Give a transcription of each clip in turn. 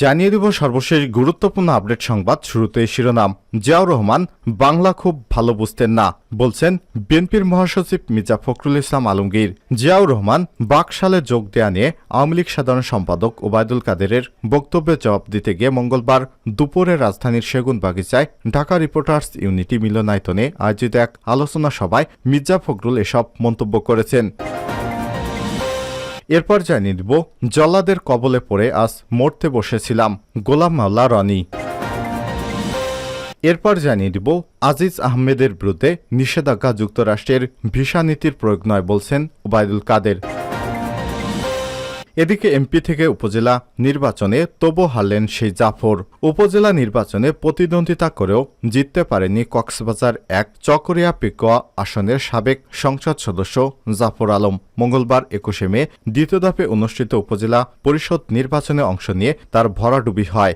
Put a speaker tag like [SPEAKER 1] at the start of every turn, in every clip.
[SPEAKER 1] জানিয়ে দিব সর্বশেষ গুরুত্বপূর্ণ আপডেট সংবাদ শুরুতে শিরোনাম। জিয়াউর রহমান, বাংলা খুব ভালো বুঝতেন না, বলছেন বিএনপির মহাসচিব মির্জা ফখরুল ইসলাম আলমগীর। জিয়াউর রহমান বাকশালে যোগ দেয়া নিয়ে আওয়ামী লীগ সাধারণ সম্পাদক ওবায়দুল কাদেরের বক্তব্যের জবাব দিতে গিয়ে মঙ্গলবার দুপুরে রাজধানীর সেগুন বাগিচায় ঢাকা রিপোর্টার্স ইউনিটি মিলনায়তনে আয়োজিত এক আলোচনা সভায় মির্জা ফখরুল এসব মন্তব্য করেছেন। এরপর জানিয়ে দিব জল্লাদের কবলে পড়ে আজ মরতে বসেছিলাম গোলাম মাওলা রনি। এরপর জানিয়ে দিব আজিজ আহমেদের বিরুদ্ধে নিষেধাজ্ঞা যুক্তরাষ্ট্রের ভিসা নীতির প্রয়োগ নয় বলছেন ওবায়দুল কাদের। এদিকে এমপি থেকে উপজেলা নির্বাচনে তবু হারলেন সেই জাফর। উপজেলা নির্বাচনে প্রতিদ্বন্দ্বিতা করেও জিততে পারেনি কক্সবাজার এক চকরিয়া পিকোয়া আসনের সাবেক সংসদ সদস্য জাফর আলম। মঙ্গলবার একুশে মে দ্বিতীয় ধাপে অনুষ্ঠিত উপজেলা পরিষদ নির্বাচনে অংশ নিয়ে তার ভরাডুবি হয়।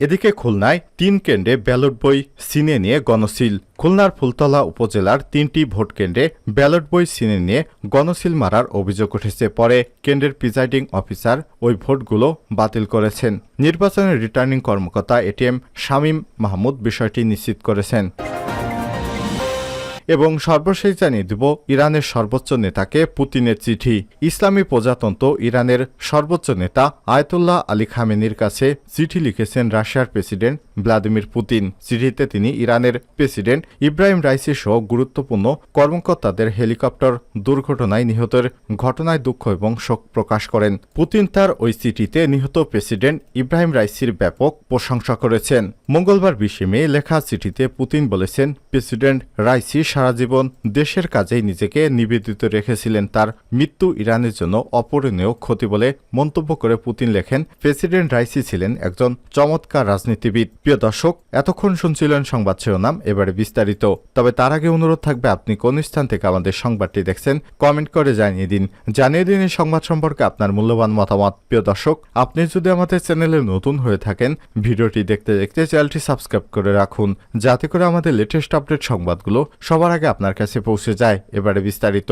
[SPEAKER 1] এদিকে খুলনায় তিন কেন্দ্রে ব্যালট বই সিনে নিয়ে গণশীল। খুলনার ফুলতলা উপজেলার তিনটি ভোট কেন্দ্রে ব্যালট বই সিনে নিয়ে গণশীল মারার অভিযোগ উঠেছে। পরে কেন্দ্রের প্রিজাইডিং অফিসার ওই ভোটগুলো বাতিল করেছেন। নির্বাচনের রিটার্নিং কর্মকর্তা এটিএম শামীম মাহমুদ বিষয়টি নিশ্চিত করেছেন। এবং সর্বশেষ জানিয়ে দেব ইরানের সর্বোচ্চ নেতাকে পুতিনের চিঠি। ইসলামী প্রজাতন্ত্র ইরানের সর্বোচ্চ নেতা আয়তুল্লাহ আলী খামেনির কাছে চিঠি লিখেছেন রাশিয়ার প্রেসিডেন্ট ভ্লাদিমির পুতিন। চিঠিতে তিনি ইরানের প্রেসিডেন্ট ইব্রাহিম রাইসি সহ গুরুত্বপূর্ণ কর্মকর্তাদের হেলিকপ্টার দুর্ঘটনায় নিহতের ঘটনায় দুঃখ এবং শোক প্রকাশ করেন। পুতিন তার ওই চিঠিতে নিহত প্রেসিডেন্ট ইব্রাহিম রাইসির ব্যাপক প্রশংসা করেছেন। মঙ্গলবার বিশে মে লেখা চিঠিতে পুতিন বলেছেন, প্রেসিডেন্ট রাইসি সারা জীবন দেশের কাজেই নিজেকে নিবেদিত রেখেছিলেন তার মৃত্যু ইরানের জন্য অপূরণীয় ক্ষতি বলে মন্তব্য করে পুতিন লেখেন, প্রেসিডেন্ট রাইসি ছিলেন একজন চমৎকার রাজনীতিবিদ। প্রিয় দর্শক, এতক্ষণ শুনছিলেন সংবাদ শিরোনাম, এবারে বিস্তারিত। তবে তার আগে অনুরোধ থাকবে, আপনি কোন স্থান থেকে আমাদের সংবাদটি দেখছেন, কমেন্ট করে জানিয়ে দিন। জানিয়ে দিন এই সংবাদ সম্পর্কে আপনার মূল্যবান মতামত। প্রিয় দর্শক, আপনি যদি আমাদের চ্যানেলে নতুন হয়ে থাকেন, ভিডিওটি দেখতে দেখতে চ্যানেলটি সাবস্ক্রাইব করে রাখুন, যাতে করে আমাদের লেটেস্ট আপডেট সংবাদগুলো সবার আগে আপনার কাছে পৌঁছে যায় এবারে বিস্তারিত।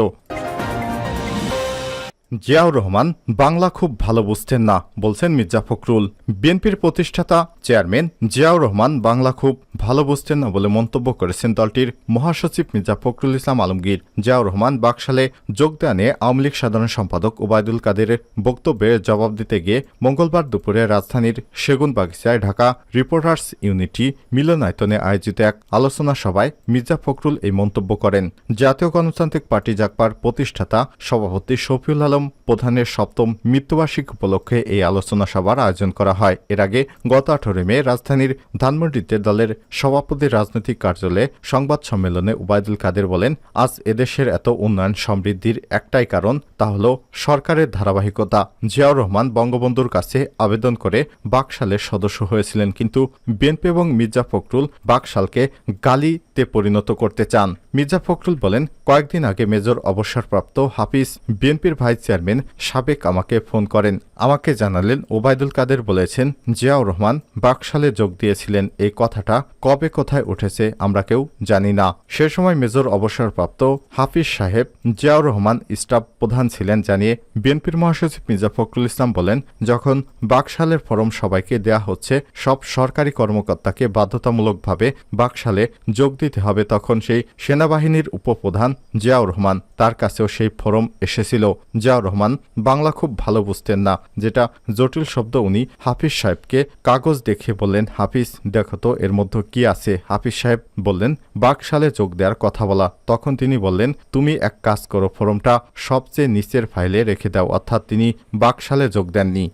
[SPEAKER 1] জিয়াউর রহমান, বাংলা খুব ভালো বুঝতেন না, বলছেন মির্জা ফখরুল। বিএনপির প্রতিষ্ঠাতা চেয়ারম্যান জিয়াউর রহমান, বাংলা খুব ভালো বুঝতেন না বলে মন্তব্য করেছেন দলটির মহাসচিব মির্জা ফখরুল ইসলাম আলমগীর। জিয়াউর রহমান বাকশালে যোগদানে আওয়ামী লীগ সাধারণ সম্পাদক ওবায়দুল কাদেরের বক্তব্যের জবাব দিতে গিয়ে মঙ্গলবার দুপুরে রাজধানীর সেগুন বাগিচায় ঢাকা রিপোর্টার্স ইউনিটি মিলনায়তনে আয়োজিত এক আলোচনা সভায় মির্জা ফখরুল এই মন্তব্য করেন। জাতীয় গণতান্ত্রিক পার্টি জাকপার প্রতিষ্ঠাতা সভাপতি শফিউল আলম প্রধানের সপ্তম মৃত্যুবার্ষিকী উপলক্ষে এই আলোচনা সভার আয়োজন করা হয়। এর আগে গত আঠারো মে রাজধানীর ধানমন্ডিতে দলের সভাপতির রাজনৈতিক কার্যালয়ে সংবাদ সম্মেলনে উবায়দুল কাদের বলেন, আজ এদেশের এত উন্নয়ন সমৃদ্ধির একটাই কারণ, তা হল সরকারের ধারাবাহিকতা। জিয়াউর রহমান বঙ্গবন্ধুর কাছে আবেদন করে বাকশালের সদস্য হয়েছিলেন, কিন্তু বিএনপি এবং মির্জা ফখরুল বাকশালকে গালিতে পরিণত করতে চান। মির্জা ফখরুল বলেন, কয়েকদিন আগে মেজর অবসরপ্রাপ্ত হাফিজ বিএনপির ভাইস চেয়ারম্যান সাবেক আমাকে ফোন করেন। আমাকে জানালেন, ওবায়দুল কাদের বলেছেন, জিয়াউর রহমান বাকশালে যোগ দিয়েছিলেন। এই কথাটা কবে কোথায় উঠেছে আমরা কেউ জানি না। সে সময় মেজর অবসরপ্রাপ্ত হাফিজ সাহেব জিয়াউর রহমান স্টাফ প্রধান ছিলেন জানিয়ে বিএনপির মহাসচিব মির্জা ফখরুল ইসলাম বলেন, যখন বাকশালের ফরম সবাইকে দেয়া হচ্ছে, সব সরকারি কর্মকর্তাকে বাধ্যতামূলকভাবে বাকশালে যোগ দিতে হবে, তখন সেই সেনাবাহিনীর উপপ্রধান জিয়াউর রহমান তার কাছেও সেই ফরম এসেছিল। জিয়াউর রহমান বাংলা খুব ভালো বুঝতেন না, যেটা জটিল শব্দ উনি হাফিজ সাহেবকে কাগজ দেখে বললেন, হাফিজ, দেখো তো, এর মধ্যে কি আছে? হাফিজ সাহেব বললেন, বাকশালে যোগ দেওয়ার কথা বলা। তখন তিনি বললেন, তুমি এক কাজ করো, ফরমটা সবচেয়ে নিচের ফাইলে রেখে দাও, অর্থাৎ তিনি বাকশালে যোগ দেননি।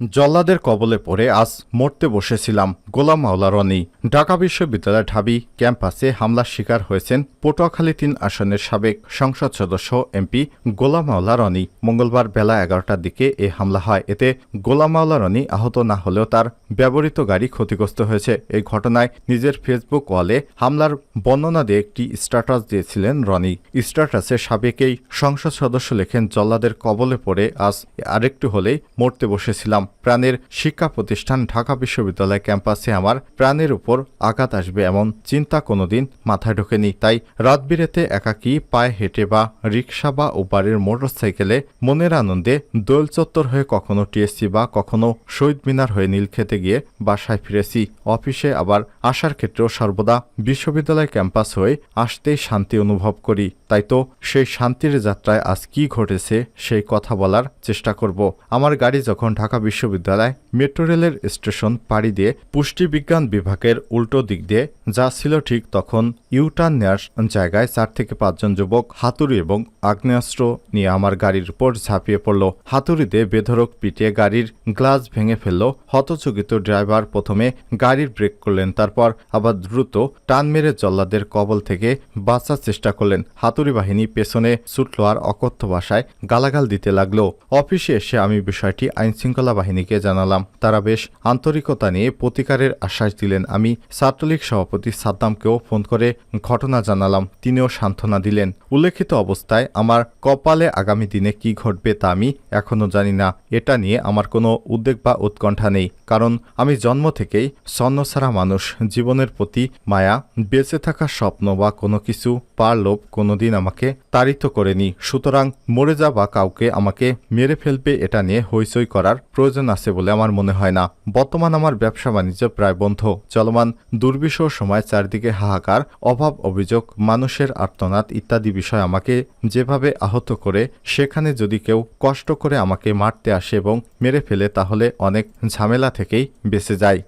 [SPEAKER 1] জল্লাদের কবলে পড়ে আজ মরতে বসেছিলাম গোলাম মাওলা রনি। ঢাকা বিশ্ববিদ্যালয় ঢাবি ক্যাম্পাসে হামলার শিকার হয়েছেন পটুয়াখালী তিন আসনের সাবেক সংসদ সদস্য এমপি গোলাম মাওলা রনি। মঙ্গলবার বেলা এগারোটার দিকে এ হামলা হয়। এতে গোলাম মাওলা রনি আহত না হলেও তার ব্যবহৃত গাড়ি ক্ষতিগ্রস্ত হয়েছে। এই ঘটনায় নিজের ফেসবুক ওয়ালে হামলার বর্ণনা দিয়ে একটি স্ট্যাটাস দিয়েছিলেন রনি। স্ট্যাটাসে সাবেকেই সংসদ সদস্য লেখেন, জল্লাদের কবলে পড়ে আজ আরেকটু হলেই মরতে বসেছিলাম। প্রাণের শিক্ষা প্রতিষ্ঠান ঢাকা বিশ্ববিদ্যালয় ক্যাম্পাসে আমার প্রাণের উপর আঘাত আসবে এমন চিন্তা কোনোদিন মাথায় ঢোকেনি। তাই রাত বিরেতে একাকী পায়ে হেঁটে বা রিক্সা বা উপারের মোটরসাইকেলে মনের আনন্দে দোল চত্বর হয়ে কখনো টিএসসি বা কখনো শহীদ মিনার হয়ে নীলক্ষেতে গিয়ে বাসায় ফিরেছি। অফিসে আবার আসার ক্ষেত্রেও সর্বদা বিশ্ববিদ্যালয় ক্যাম্পাস হয়ে আসতেই শান্তি অনুভব করি। তাই তো সেই শান্তির যাত্রায় আজ কি ঘটেছে সেই কথা বলার চেষ্টা করব। আমার গাড়ি যখন ঢাকা বিশ্ববিদ্যালয় মেট্রো রেলের স্টেশন পাড়ি দিয়ে পুষ্টিবিজ্ঞান বিভাগের উল্টো দিক দিয়ে যা ছিল ঠিক তখন ইউটার্ন নেওয়ার জায়গায় চার থেকে পাঁচজন যুবক হাতুড়ি এবং আগ্নেয়াস্ত্র নিয়ে আমার গাড়ির উপর ঝাঁপিয়ে পড়ল। হাতুড়িতে বেধরক পিটিয়ে গাড়ির গ্লাস ভেঙে ফেলল। হতচকিত ড্রাইভার প্রথমে গাড়ির ব্রেক করলেন, তারপর আবার দ্রুত টান মেরে জল্লাদের কবল থেকে বাঁচার চেষ্টা করলেন। হাতুড়ি বাহিনী পেছনে ছুটল আর অকথ্য ভাষায় গালাগাল দিতে লাগল। অফিসে এসে আমি বিষয়টি আইনশৃঙ্খলা বাহিনীকে জানালাম। তারা বেশ আন্তরিকতা নিয়ে প্রতিকারের আশ্বাস দিলেন আমি। ছাত্রলীগ সভাপতি সাদ্দামকেও ফোন করে ঘটনা জানালাম। তিনিও সান্ত্বনা দিলেন। উল্লেখিত অবস্থায়, আমার কপালে আগামী দিনে কি ঘটবে তা আমি এখনও জানি না। এটা নিয়ে আমার কোনো উদ্বেগ বা উৎকণ্ঠা নেই। কারণ আমি জন্ম থেকেই ছন্নছাড়া মানুষ। জীবনের প্রতি মায়া, বেঁচে থাকার স্বপ্ন বা কোনো কিছু পার লোভ কোনোদিন আমাকে তাড়িত করেনি। সুতরাং মরে যা বা কাউকে আমাকে মেরে ফেলবে এটা নিয়ে হইচই করার প্রয়োজন আছে বলে আমার মনে হয় না। বর্তমান আমার ব্যবসা বাণিজ্য প্রায় বন্ধ। চলমান দুর্বিষহ সময় চারদিকে হাহাকার, অভাব, অভিযোগ, মানুষের আর্তনাদ ইত্যাদি বিষয় আমাকে যেভাবে আহত করে, সেখানে যদি কেউ কষ্ট করে আমাকে মারতে আসে এবং মেরে ফেলে, তাহলে অনেক ঝামেলা থেকেই বেঁচে যায়।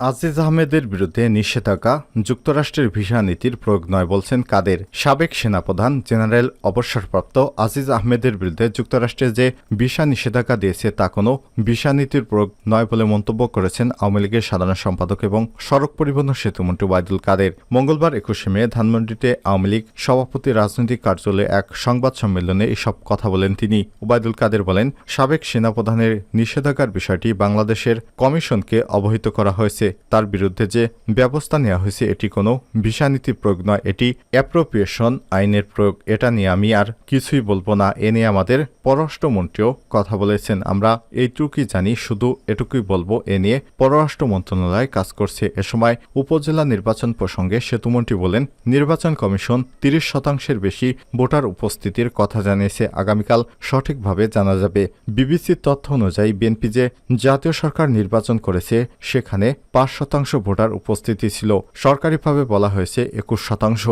[SPEAKER 1] আজিজ আহমেদের বিরুদ্ধে নিষেধাজ্ঞা, যুক্তরাষ্ট্রের ভিসা নীতির প্রয়োগ নয় বলছেন কাদের। সাবেক সেনাপ্রধান জেনারেল অবসরপ্রাপ্ত আজিজ আহমেদের বিরুদ্ধে যুক্তরাষ্ট্রে যে ভিসা নিষেধাজ্ঞা দিয়েছে তা কোনো ভিসা নীতির প্রয়োগ নয় বলে মন্তব্য করেছেন আওয়ামী লীগের সাধারণ সম্পাদক এবং সড়ক পরিবহন সেতুমন্ত্রী ওয়াইদুল কাদের। মঙ্গলবার একুশে মে ধানমন্ডিতে আওয়ামী লীগ সভাপতি রাজনৈতিক কার্যালয়ে এক সংবাদ সম্মেলনে এসব কথা বলেন তিনি। ওবায়দুল কাদের বলেন, সাবেক সেনাপ্রধানের নিষেধাজ্ঞার বিষয়টি বাংলাদেশের কমিশনকে অবহিত করা হয়েছে। তার বিরুদ্ধে যে ব্যবস্থা নেওয়া হয়েছে, এটি কোনো ভিসানীতি প্রয়োগ নয়, এটি অ্যাপ্রোপ্রিয়েশন আইনের প্রয়োগ। এটা নিয়ে আমি আর কিছুই বলব না। এ নিয়ে আমাদের পররাষ্ট্রমন্ত্রীও কথা বলেছেন। আমরা এইটুকুই জানি, শুধু এটুকুই বলব, এ নিয়ে পররাষ্ট্র মন্ত্রণালয় কাজ করছে। এ সময় উপজেলা নির্বাচন প্রসঙ্গে সেতুমন্ত্রী বলেন, নির্বাচন কমিশন তিরিশ শতাংশের বেশি ভোটার উপস্থিতির কথা জানিয়েছে। আগামীকাল সঠিকভাবে জানা যাবে। বিবিসির তথ্য অনুযায়ী বিএনপি যে জাতীয় সরকার নির্বাচন করেছে, সেখানে পাঁচ শতাংশ ভোটার উপস্থিতি ছিল। সরকারিভাবে বলা হয়েছে একুশ শতাংশ।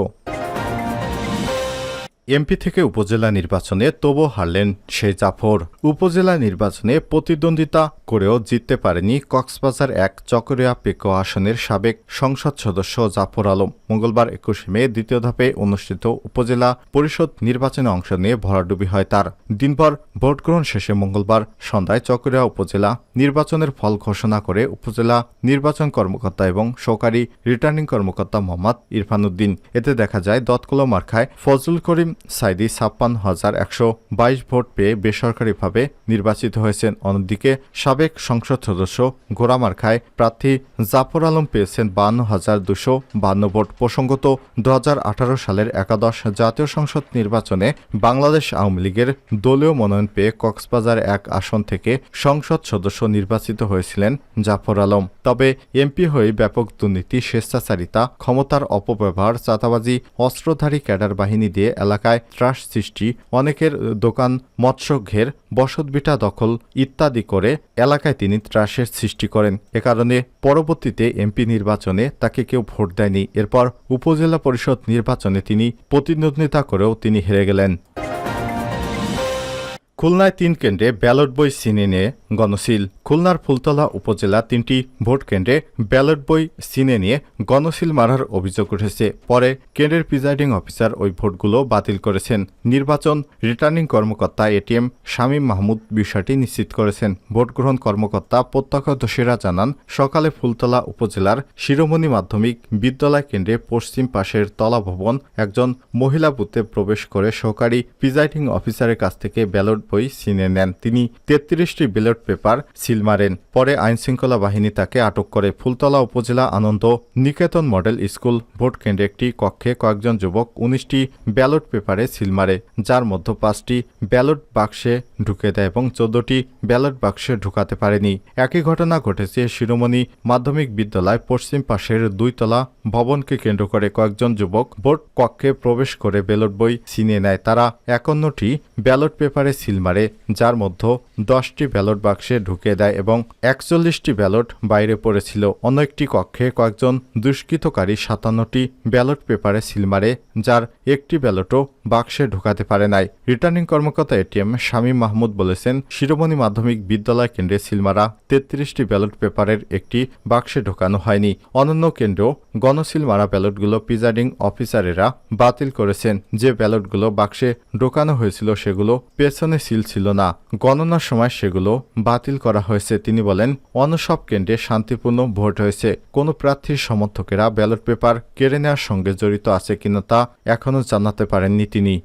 [SPEAKER 1] এমপি থেকে উপজেলা নির্বাচনে তবু হারলেন সেই জাফর। উপজেলা নির্বাচনে প্রতিদ্বন্দ্বিতা করেও জিততে পারেনি কক্সবাজার এক চকরিয়া পেকো আসনের সাবেক সংসদ সদস্য জাফর আলম। মঙ্গলবার একুশে মে দ্বিতীয় ধাপে অনুষ্ঠিত উপজেলা পরিষদ নির্বাচনে অংশ নিয়ে ভরাডুবি হয় তার। দিনভর ভোটগ্রহণ শেষে মঙ্গলবার সন্ধ্যায় চকরিয়া উপজেলা নির্বাচনের ফল ঘোষণা করে উপজেলা নির্বাচন কর্মকর্তা এবং সহকারী রিটার্নিং কর্মকর্তা মোহাম্মদ ইরফান উদ্দিন। এতে দেখা যায় দতকলো মার্খায় ফজল করিম সাইদি ছাপ্পান্ন হাজার একশো বাইশ ভোট পেয়ে বেসরকারিভাবে নির্বাচিত হয়েছেন। অন্যদিকে সাবেক সংসদ সদস্য গোড়ামার্খায় প্রার্থী জাফর আলম পেয়েছেন বান্ন হাজার দুশো বান্ন ভোট। প্রসঙ্গত দু সালের একাদশ জাতীয় সংসদ নির্বাচনে বাংলাদেশ আওয়ামী লীগের দলীয় মনোনয়ন পেয়ে কক্সবাজার এক আসন থেকে সংসদ সদস্য নির্বাচিত হয়েছিলেন জাফর আলম। তবে এমপি হয়ে ব্যাপক দুর্নীতি, স্বেচ্ছাচারিতা, ক্ষমতার অপব্যবহার, চাঁদাবাজি, অস্ত্রধারী ক্যাডার বাহিনী দিয়ে এলাকায় ত্রাস সৃষ্টি, অনেকের দোকান, মৎস্য ঘের বসতবিটা দখল ইত্যাদি করে এলাকায় তিনি ত্রাসের সৃষ্টি করেন। এ কারণে পরবর্তীতে এমপি নির্বাচনে তাকে কেউ ভোট দেয়নি। এরপর উপজেলা পরিষদ নির্বাচনে তিনি প্রতিদ্বন্দ্বিতা করেও তিনি হেরে গেলেন। খুলনায় তিন কেন্দ্রে ব্যালট বই সিনে নিয়ে গণশীল। খুলনার ফুলতলা উপজেলা তিনটি ভোট কেন্দ্রে ব্যালট বই সিনে নিয়ে গণশীল মারার অভিযোগ উঠেছে। পরে কেন্দ্রের প্রিজাইডিং অফিসার ওই ভোটগুলো বাতিল করেছেন। নির্বাচন রিটার্নিং কর্মকর্তা এটিএম শামীম মাহমুদ বিষয়টি নিশ্চিত করেছেন। ভোট গ্রহণ কর্মকর্তা প্রত্যক্ষদর্শীরা জানান, সকালে ফুলতলা উপজেলার শিরোমণি মাধ্যমিক বিদ্যালয় কেন্দ্রে পশ্চিম পাশের তলা ভবন একজন মহিলা বুথে প্রবেশ করে সহকারী প্রিজাইডিং অফিসারের কাছ থেকে ব্যালট বই ছিনে নেন। তিনি তেত্রিশটি ব্যালট পেপার সিল মারেন। পরে আইনশৃঙ্খলা বাহিনী তাকে আটক করে ফুলতলা উপজেলা Ananda Niketan model school vote কেন্দ্রে একটি কক্ষে কয়েকজন যুবক উনিশটি ব্যালট পেপারে সিল মারে, যার মধ্যে পাঁচটি ব্যালট বাক্সে ঢুকে দেয় এবং চোদ্দটি ব্যালট বাক্সে ঢুকাতে পারেনি। একই ঘটনা ঘটেছে শিরোমণি মাধ্যমিক বিদ্যালয় পশ্চিম পাশের দুইতলা ভবনকে কেন্দ্র করে কয়েকজন যুবক ভোট কক্ষে প্রবেশ করে ব্যালট বই ছিনিয়ে নেয়। তারা একান্নটি ব্যালট পেপারে সিল মারে, যার মধ্যে দশটি ব্যালট বাক্সে ঢুকে দেয় এবং একচল্লিশটি ব্যালট বাইরে পড়েছিল। অন্য একটি কক্ষে কয়েকজন দুষ্কৃতকারী সাতান্নটি ব্যালট পেপারে সিল মারে, যার একটি ব্যালটও বাক্সে ঢোকাতে পারে নাই। রিটার্নিং কর্মকর্তা এটিএম শামীম মাহমুদ বলেছেন, শিরোমণি মাধ্যমিক বিদ্যালয় কেন্দ্রে সিলমারা তেত্রিশটি ব্যালট পেপারের একটি বাক্সে ঢোকানো হয়নি। অনন্য কেন্দ্রেও গণসিল মারা ব্যালটগুলো প্রিজাইডিং অফিসারেরা বাতিল করেছেন। যে ব্যালটগুলো বাক্সে ঢোকানো হয়েছিল সেগুলো পেছনে সিল ছিল না। গণনার সময় সেগুলো বাতিল করা হয়েছে। তিনি বলেন, অন্য সব কেন্দ্রে শান্তিপূর্ণ ভোট হয়েছে। কোনো প্রার্থীর সমর্থকেরা ব্যালট পেপার কেড়ে নেওয়ার সঙ্গে জড়িত আছে কিনা তা এখনও জানাতে পারেননি তিনি।